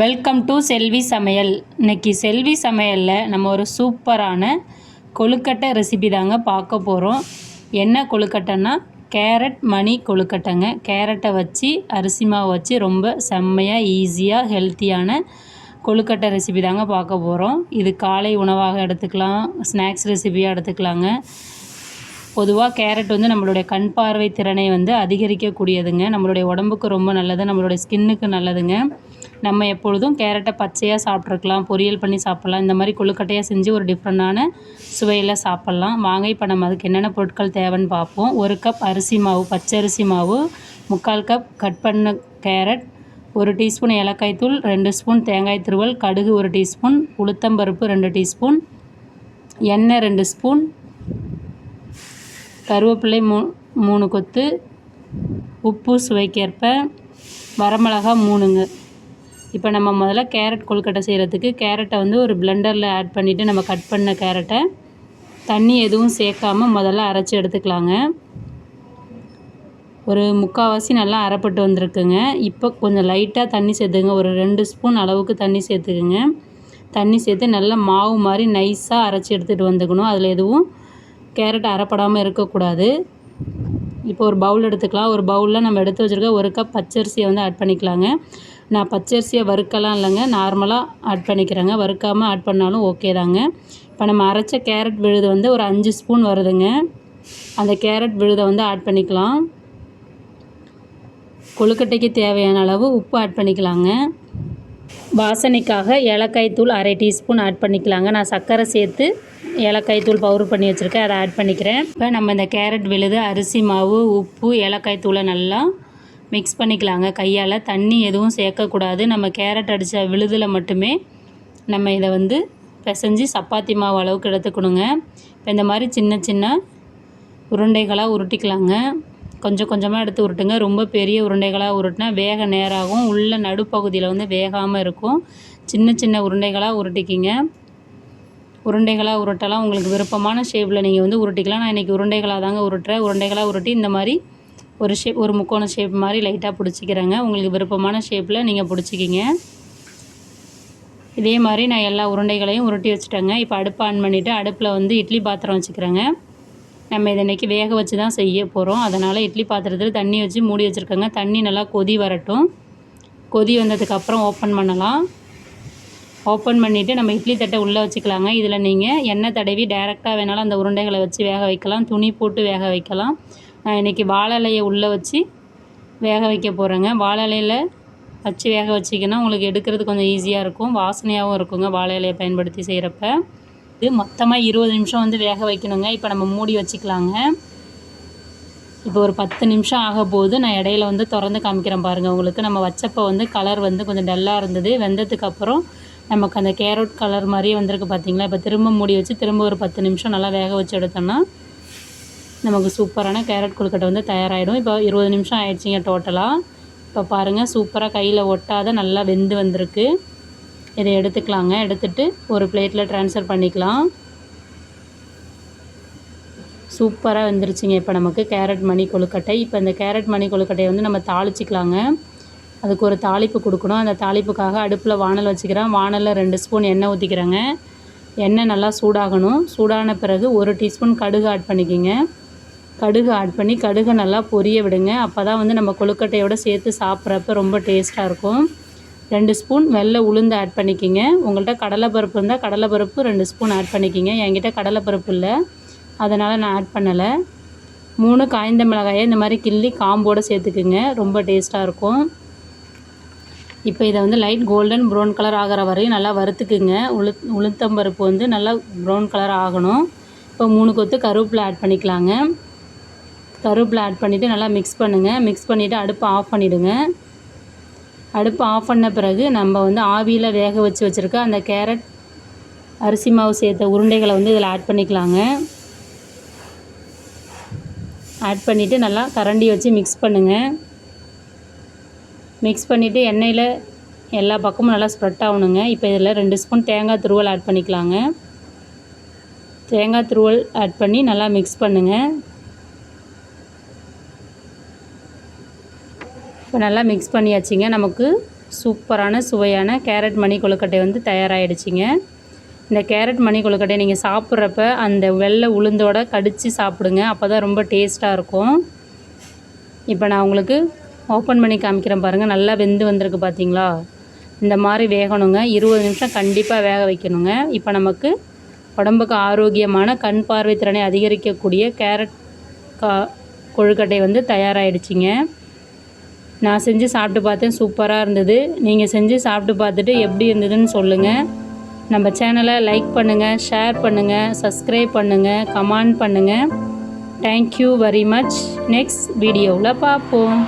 Welcome to செல்வி சமையல் இன்னைக்கு செல்வி சமையலில் நம்ம ஒரு சூப்பரான கொழுக்கட்டை ரெசிபி தாங்க பார்க்க போகிறோம் என்ன கொழுக்கட்டைன்னா? கேரட் மணி கொழுக்கட்டைங்க. கேரட்டை வச்சு அரிசி மாவு வச்சு ரொம்ப செம்மையாக ஈஸியாக ஹெல்த்தியான கொழுக்கட்டை ரெசிபி தாங்க பார்க்க போகிறோம் இது காலை உணவாக எடுத்துக்கலாம் ஸ்நாக்ஸ் ரெசிபியாக எடுத்துக்கலாங்க. பொதுவாக கேரட் வந்து நம்மளுடைய கண் பார்வை திறனை வந்து அதிகரிக்கக்கூடியதுங்க. நம்மளுடைய உடம்புக்கு ரொம்ப நல்லது நம்மளுடைய ஸ்கின்னுக்கு நல்லதுங்க. நம்ம எப்பொழுதும் கேரட்டை பச்சையாக சாப்பிட்ருக்கலாம் பொரியல் பண்ணி சாப்பிட்லாம். இந்த மாதிரி கொழுக்கட்டையாக செஞ்சு ஒரு டிஃப்ரெண்டான சுவையில் சாப்பிட்லாம். வாங்க இப்போ நம்ம அதுக்கு என்னென்ன பொருட்கள் தேவைன்னு பார்ப்போம். ஒரு கப் அரிசி மாவு பச்சரிசி மாவு முக்கால் கப் கட் பண்ண கேரட் ஒரு டீஸ்பூன் ஏலக்காய் தூள் ரெண்டு ஸ்பூன் தேங்காய் திருவல் கடுகு ஒரு டீஸ்பூன் உளுத்தம்பருப்பு ரெண்டு டீஸ்பூன் எண்ணெய் ரெண்டு ஸ்பூன் கருவேப்பிலை மூ மூணு கொத்து உப்பு சுவைக்கேற்ப வரமிளகா மூணுங்க. இப்போ நம்ம முதல்ல கேரட் கொழுக்கட்டை செய்கிறதுக்கு கேரட்டை வந்து ஒரு பிளெண்டரில் ஆட் பண்ணிவிட்டு நம்ம கட் பண்ண கேரட்டை தண்ணி எதுவும் சேர்க்காம முதல்ல அரைச்சி எடுத்துக்கலாங்க. ஒரு முக்கால்வாசி நல்லா அரைப்பட்டு வந்திருக்குங்க. இப்போ கொஞ்சம் லைட்டாக தண்ணி சேர்த்துங்க ஒரு ரெண்டு ஸ்பூன் அளவுக்கு தண்ணி சேர்த்துக்குங்க. தண்ணி சேர்த்து நல்லா மாவு மாதிரி நைஸாக அரைச்சி எடுத்துகிட்டு வந்துக்கணும். அதில் எதுவும் கேரட் அரைப்படாமல் இருக்கக்கூடாது. இப்போ ஒரு பவுல் எடுத்துக்கலாம். ஒரு பவுலில் நம்ம எடுத்து வச்சுருக்க ஒரு கப் பச்சரிசியை வந்து ஆட் பண்ணிக்கலாங்க. நான் பச்சரிசியை வறுக்கலாம் இல்லைங்க. நார்மலாக ஆட் பண்ணிக்கிறேங்க. வறுக்காமல் ஆட் பண்ணாலும் ஓகே தாங்க. இப்போ நம்ம அரைச்ச கேரட் விழுது வந்து ஒரு அஞ்சு ஸ்பூன் வருதுங்க. அந்த கேரட் விழுதை வந்து ஆட் பண்ணிக்கலாம். கொழுக்கட்டைக்கு தேவையான அளவு உப்பு ஆட் பண்ணிக்கலாங்க. வாசனைக்காக ஏலக்காய் தூள் அரை டீஸ்பூன் ஆட் பண்ணிக்கலாங்க. நான் சர்க்கரை சேர்த்து ஏலக்காய் தூள் பவுடர் பண்ணி வச்சுருக்கேன். அதை ஆட் பண்ணிக்கிறேன். இப்போ நம்ம இந்த கேரட் விழுது அரிசி மாவு உப்பு ஏலக்காய் தூளை நல்லா மிக்ஸ் பண்ணிக்கலாங்க. கையால் தண்ணி எதுவும் சேர்க்கக்கூடாது. நம்ம கேரட் அடித்த விழுதில் மட்டுமே நம்ம இதை வந்து பிசைஞ்சு சப்பாத்தி மாவு அளவுக்கு எடுத்துக்கணுங்க. இப்போ இந்த மாதிரி சின்ன சின்ன உருண்டைகளாக உருட்டிக்கலாங்க. கொஞ்சம் கொஞ்சமாக எடுத்து உருட்டுங்க. ரொம்ப பெரிய உருண்டைகளாக உருட்டினா வேக நேராகும். உள்ள நடுப்பகுதியில் வந்து வேகாமல் இருக்கும். சின்ன சின்ன உருண்டைகளாக உருட்டிக்கிங்க. உருண்டைகளாக உருட்டலாம். உங்களுக்கு விருப்பமான ஷேப்பில் நீங்கள் வந்து உருட்டிக்கலாம். நான் இன்றைக்கி உருண்டைகளாக தாங்க உருட்டுறேன். உருண்டைகளாக உருட்டி இந்த மாதிரி ஒரு ஷேப் ஒரு முக்கோண ஷேப் மாதிரி லைட்டாக பிடிச்சிக்கிறேங்க. உங்களுக்கு விருப்பமான ஷேப்பில் நீங்கள் பிடிச்சிக்கிங்க. இதே மாதிரி நான் எல்லா உருண்டைகளையும் உருட்டி வச்சுட்டேங்க. இப்போ அடுப்பு ஆன் பண்ணிவிட்டு அடுப்பில் வந்து இட்லி பாத்திரம் வச்சுக்கிறேங்க. நம்ம இதை இன்றைக்கி வேக வச்சு தான் செய்ய போகிறோம் அதனால் இட்லி பாத்திரத்தில் தண்ணி வச்சு மூடி வச்சுருக்கேங்க. தண்ணி நல்லா கொதி வரட்டும். கொதி வந்ததுக்கப்புறம் ஓப்பன் பண்ணலாம். ஓப்பன் பண்ணிவிட்டு நம்ம இட்லி தட்டை உள்ளே வச்சுக்கலாங்க. இதில் நீங்கள் எண்ணெய் தடவி டைரெக்டாக வேணாலும் அந்த உருண்டைகளை வச்சு வேக வைக்கலாம். துணி போட்டு வேக வைக்கலாம். நான் இன்றைக்கி வாழை இலையை உள்ளே வச்சு வேக வைக்க போகிறேங்க வாழை இலையில் வச்சு வேக வச்சிங்கன்னா உங்களுக்கு எடுக்கிறது கொஞ்சம் ஈஸியாக இருக்கும். வாசனையாகவும் இருக்குங்க வாழை இலையை பயன்படுத்தி செய்கிறப்ப இது மொத்தமாக இருபது நிமிஷம் வந்து வேக வைக்கணுங்க. இப்போ நம்ம மூடி வச்சுக்கலாங்க. இப்போ ஒரு பத்து நிமிஷம் ஆக போது நான் இடையில வந்து திறந்து காமிக்கிறேன் பாருங்கள் உங்களுக்கு நம்ம வச்சப்போ வந்து கலர் வந்து கொஞ்சம் டல்லாக இருந்தது. வெந்ததுக்கு அப்புறம் நமக்கு அந்த கேரட் கலர் மாதிரியே வந்திருக்கு பார்த்தீங்களா இப்போ திரும்ப மூடி வச்சு திரும்ப ஒரு பத்து நிமிஷம் நல்லா வேக வச்சு எடுத்தோம்னா நமக்கு சூப்பரான கேரட் கொழுக்கட்டை வந்து தயாராகிடும் இப்போ இருபது நிமிஷம் ஆயிடுச்சிங்க டோட்டலாக இப்போ பாருங்கள் சூப்பராக கையில் ஒட்டாத நல்லா வெந்து வந்திருக்கு. இதை எடுத்துக்கலாங்க. எடுத்துட்டு ஒரு பிளேட்டில் ட்ரான்ஸ்ஃபர் பண்ணிக்கலாம். சூப்பராக வந்துருச்சுங்க இப்போ நமக்கு கேரட் மணி கொழுக்கட்டை. இப்போ இந்த கேரட் மணி கொழுக்கட்டையை வந்து நம்ம தாளிச்சிக்கலாங்க. அதுக்கு ஒரு தாளிப்பு கொடுக்கணும். அந்த தாளிப்புக்காக அடுப்பில் வானல் வச்சுக்கிறேன். வானலில் ரெண்டு ஸ்பூன் எண்ணெய் ஊற்றிக்கிறேங்க எண்ணெய் நல்லா சூடாகணும். சூடான பிறகு ஒரு டீஸ்பூன் கடுகு ஆட் பண்ணிக்கிங்க. கடுகு ஆட் பண்ணி கடுகை நல்லா பொரிய விடுங்க. அப்போ தான் வந்து நம்ம கொழுக்கட்டையோடு சேர்த்து சாப்பிட்றப்ப ரொம்ப டேஸ்ட்டாக இருக்கும். ரெண்டு ஸ்பூன் வெள்ளை உளுந்து ஆட் பண்ணிக்கிங்க. உங்கள்கிட்ட கடலைப்பருப்பு இருந்தால் கடலைப்பருப்பு ரெண்டு ஸ்பூன் ஆட் பண்ணிக்கிங்க. என்கிட்ட கடலைப்பருப்பு இல்லை. அதனால் நான் ஆட் பண்ணலை. மூணு காய்ந்த மிளகாயை இந்த மாதிரி கிள்ளி காம்போடு சேர்த்துக்குங்க. ரொம்ப டேஸ்ட்டாக இருக்கும். இப்போ இதை வந்து லைட் கோல்டன் ப்ரௌன் கலர் ஆகிற வரையும் நல்லா வறுத்துக்குங்க. உளு உளுத்தம்பருப்பு வந்து நல்லா ப்ரௌன் கலர் ஆகணும். இப்போ மூணு கொத்து கருவேப்பிலை ஆட் பண்ணிக்கலாங்க. கருவேப்பிலை ஆட் பண்ணிவிட்டு நல்லா மிக்ஸ் பண்ணுங்கள் மிக்ஸ் பண்ணிவிட்டு அடுப்பை ஆஃப் பண்ணிவிடுங்க அடுப்பு ஆஃப் பண்ண பிறகு நம்ம வந்து ஆவியில் வேக வச்சு வச்சுருக்க அந்த கேரட் அரிசி மாவு சேர்த்த உருண்டைகளை வந்து இதில் ஆட் பண்ணிக்கலாங்க. ஆட் பண்ணிவிட்டு நல்லா கரண்டி வச்சு மிக்ஸ் பண்ணுங்கள் மிக்ஸ் பண்ணிவிட்டு எண்ணெயில் எல்லா பக்கமும் நல்லா ஸ்ப்ரெட் ஆகணுங்க. இப்போ இதில் ரெண்டு ஸ்பூன் தேங்காய் துருவல் ஆட் பண்ணிக்கலாங்க. தேங்காய் துருவல் ஆட் பண்ணி நல்லா மிக்ஸ் பண்ணுங்கள் இப்போ நல்லா மிக்ஸ் பண்ணியாச்சுங்க. நமக்கு சூப்பரான சுவையான கேரட் மணி கொழுக்கட்டை வந்து தயாராகிடுச்சிங்க இந்த கேரட் மணி கொழுக்கட்டை நீங்கள் சாப்பிட்றப்ப அந்த வெள்ளை உளுந்தோட கடித்து சாப்பிடுங்க. அப்போ தான் ரொம்ப டேஸ்ட்டாக இருக்கும். இப்போ நான் உங்களுக்கு ஓப்பன் பண்ணி காமிக்கிறேன் பாருங்கள் நல்லா வெந்து வந்திருக்கு பார்த்தீங்களா இந்த மாதிரி வேகணுங்க. இருபது நிமிஷம் கண்டிப்பாக வேக வைக்கணுங்க. இப்போ நமக்கு உடம்புக்கு ஆரோக்கியமான கண் பார்வை திறனை அதிகரிக்கக்கூடிய கேரட் கா கொழுக்கட்டை வந்து தயாராகிடுச்சிங்க நான் செஞ்சு சாப்பிட்டு பார்த்தேன் சூப்பராக இருந்தது. நீங்கள் செஞ்சு சாப்பிட்டு பார்த்துட்டு எப்படி இருந்ததுன்னு சொல்லுங்கள் நம்ம சேனலை லைக் பண்ணுங்கள் ஷேர் பண்ணுங்கள் சப்ஸ்கிரைப் பண்ணுங்கள் கமெண்ட் பண்ணுங்கள் தேங்க்யூ வெரி மச் நெக்ஸ்ட் வீடியோவில் பார்ப்போம்.